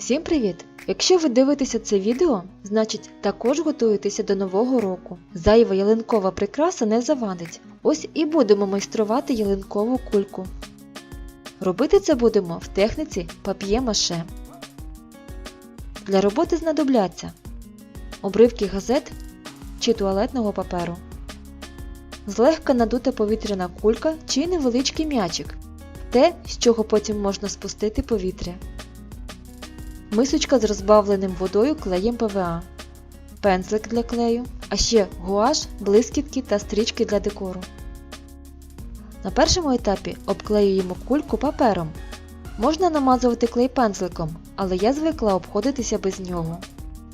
Всім привіт! Якщо ви дивитеся це відео, значить також готуєтеся до нового року. Зайва ялинкова прикраса не завадить. Ось і будемо майструвати ялинкову кульку. Робити це будемо в техніці пап'є-маше. Для роботи знадобляться обривки газет чи туалетного паперу, злегка надута повітряна кулька чи невеличкий м'ячик, те, з чого потім можна спустити повітря мисочка з розбавленим водою клеєм ПВА, пензлик для клею, а ще гуаш, блискітки та стрічки для декору. На першому етапі обклеюємо кульку папером. Можна намазувати клей пензликом, але я звикла обходитися без нього.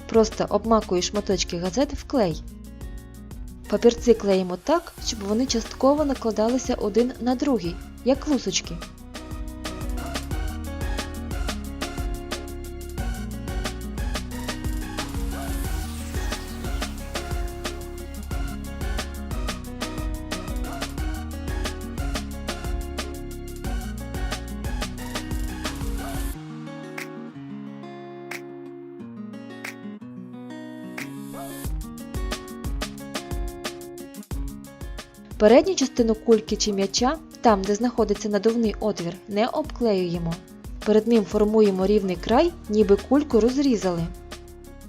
Просто обмакую шматочки газети в клей. Папірці клеїмо так, щоб вони частково накладалися один на другий, як лусочки. Передню частину кульки чи м'яча, там де знаходиться надувний отвір, не обклеюємо. Перед ним формуємо рівний край, ніби кульку розрізали.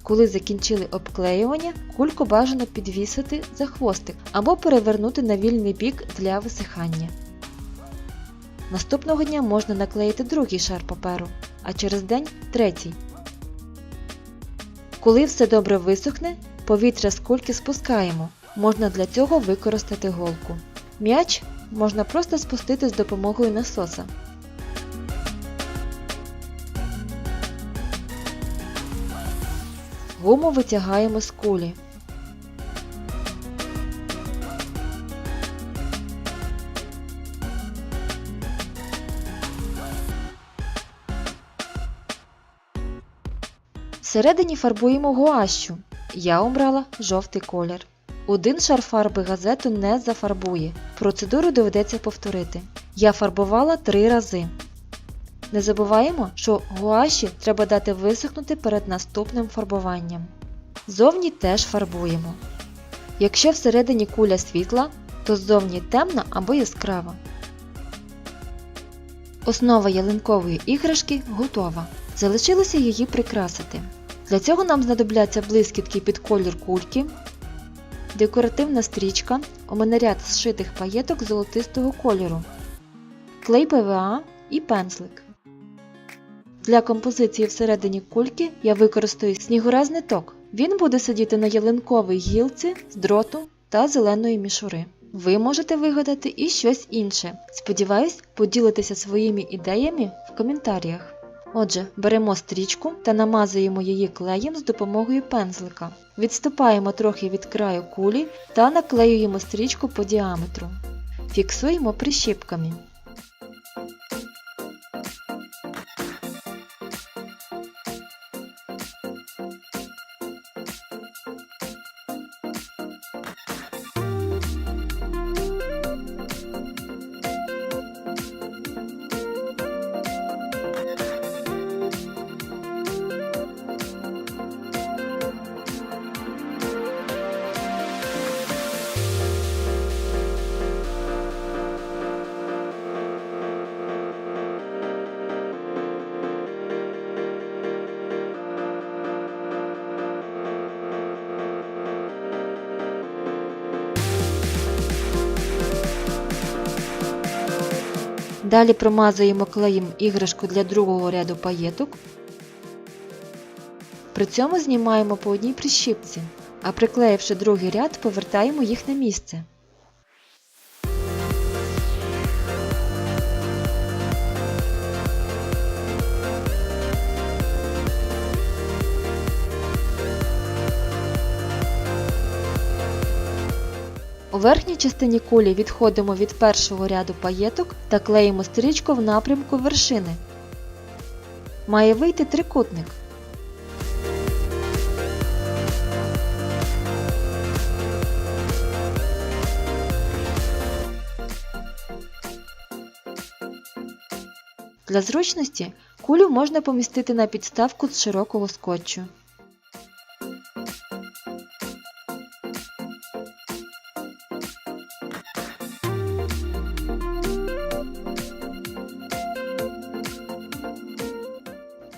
Коли закінчили обклеювання, кульку бажано підвісити за хвостик або перевернути на вільний бік для висихання. Наступного дня можна наклеїти другий шар паперу, а через день третій. Коли все добре висохне, повітря з кульки спускаємо. Можна для цього використати голку. М'яч можна просто спустити з допомогою насоса. Гуму витягаємо з кулі. Всередині фарбуємо гуащу. Я обрала жовтий колір. Один шар фарби газету не зафарбує. Процедуру доведеться повторити. Я фарбувала три рази. Не забуваємо, що гуаші треба дати висохнути перед наступним фарбуванням. Зовні теж фарбуємо. Якщо всередині куля світла, то ззовні темна або яскрава. Основа ялинкової іграшки готова. Залишилося її прикрасити. Для цього нам знадобляться блискітки під колір кульки, декоративна стрічка, у мене ряд зшитих паєток золотистого кольору, клей ПВА і пензлик. Для композиції всередині кульки я використаю снігурез ниток. Він буде сидіти на ялинковій гілці з дроту та зеленої мішури. Ви можете вигадати і щось інше. Сподіваюсь, поділитися своїми ідеями в коментарях. Отже, беремо стрічку та намазуємо її клеєм з допомогою пензлика. Відступаємо трохи від краю кулі та наклеюємо стрічку по діаметру. Фіксуємо прищіпками. Далі промазуємо клеєм іграшку для другого ряду паєток. При цьому знімаємо по одній прищіпці, а приклеївши другий ряд, повертаємо їх на місце. У верхній частині кулі відходимо від першого ряду паєток та клеїмо стрічку в напрямку вершини. Має вийти трикутник. Для зручності Кулю можна помістити на підставку з широкого скотчу.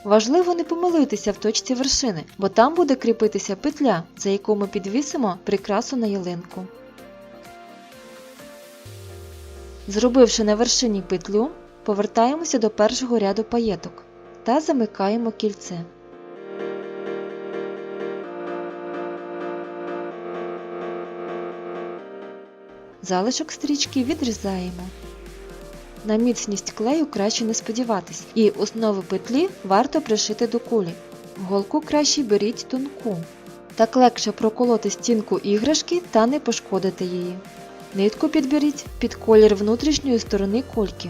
Важливо не помилитися в точці вершини, бо там буде кріпитися петля, за яку ми підвісимо прикрасу на ялинку. Зробивши на вершині петлю, повертаємося до першого ряду паєток та замикаємо кільце. Залишок стрічки відрізаємо. На міцність клею краще не сподіватись, і основу петлі варто пришити до кулі. Голку краще беріть тонку. Так легше проколоти стінку іграшки та не пошкодити її. Нитку підберіть під колір внутрішньої сторони кульки.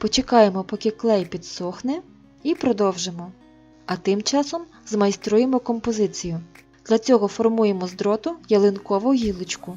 Почекаємо, поки клей підсохне, і продовжимо. А тим часом змайструємо композицію. Для цього формуємо з дроту ялинкову гілочку.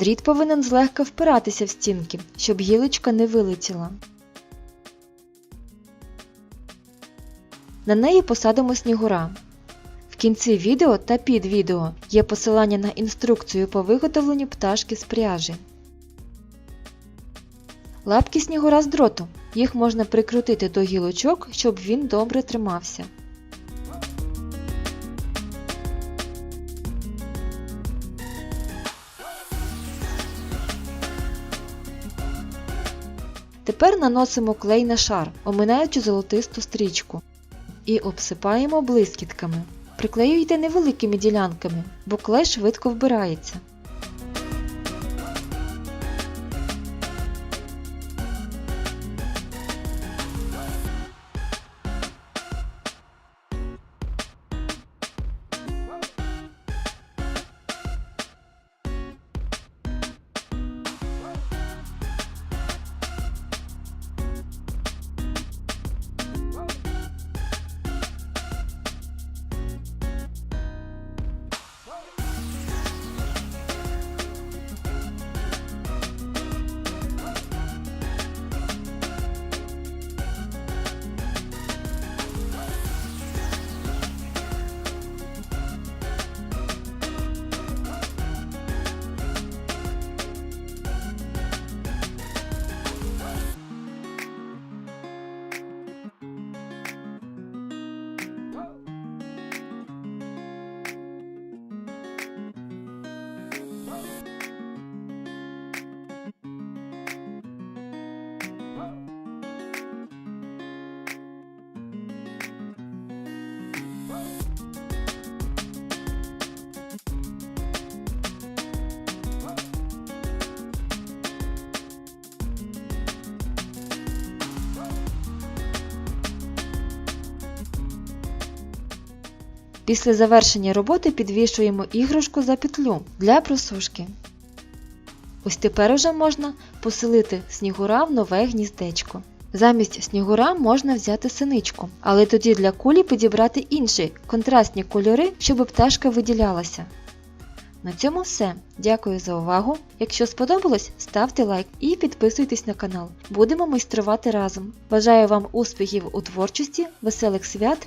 Дріт повинен злегка впиратися в стінки, щоб гілочка не вилетіла. На неї посадимо снігура. В кінці відео та під відео є посилання на інструкцію по виготовленню пташки з пряжі. Лапки снігура з дроту. Їх можна прикрутити до гілочок, щоб він добре тримався. Тепер наносимо клей на шар, оминаючи золотисту стрічку, і обсипаємо блискітками. Приклеюйте невеликими ділянками, бо клей швидко вбирається. Після завершення роботи підвішуємо іграшку за петлю для просушки. Ось тепер уже можна поселити снігура в нове гніздечко. Замість снігура можна взяти синичку, але тоді для кулі підібрати інші контрастні кольори, щоб пташка виділялася. На цьому все. Дякую за увагу. Якщо сподобалось, ставте лайк і підписуйтесь на канал. Будемо майструвати разом. Бажаю вам успіхів у творчості, веселих свят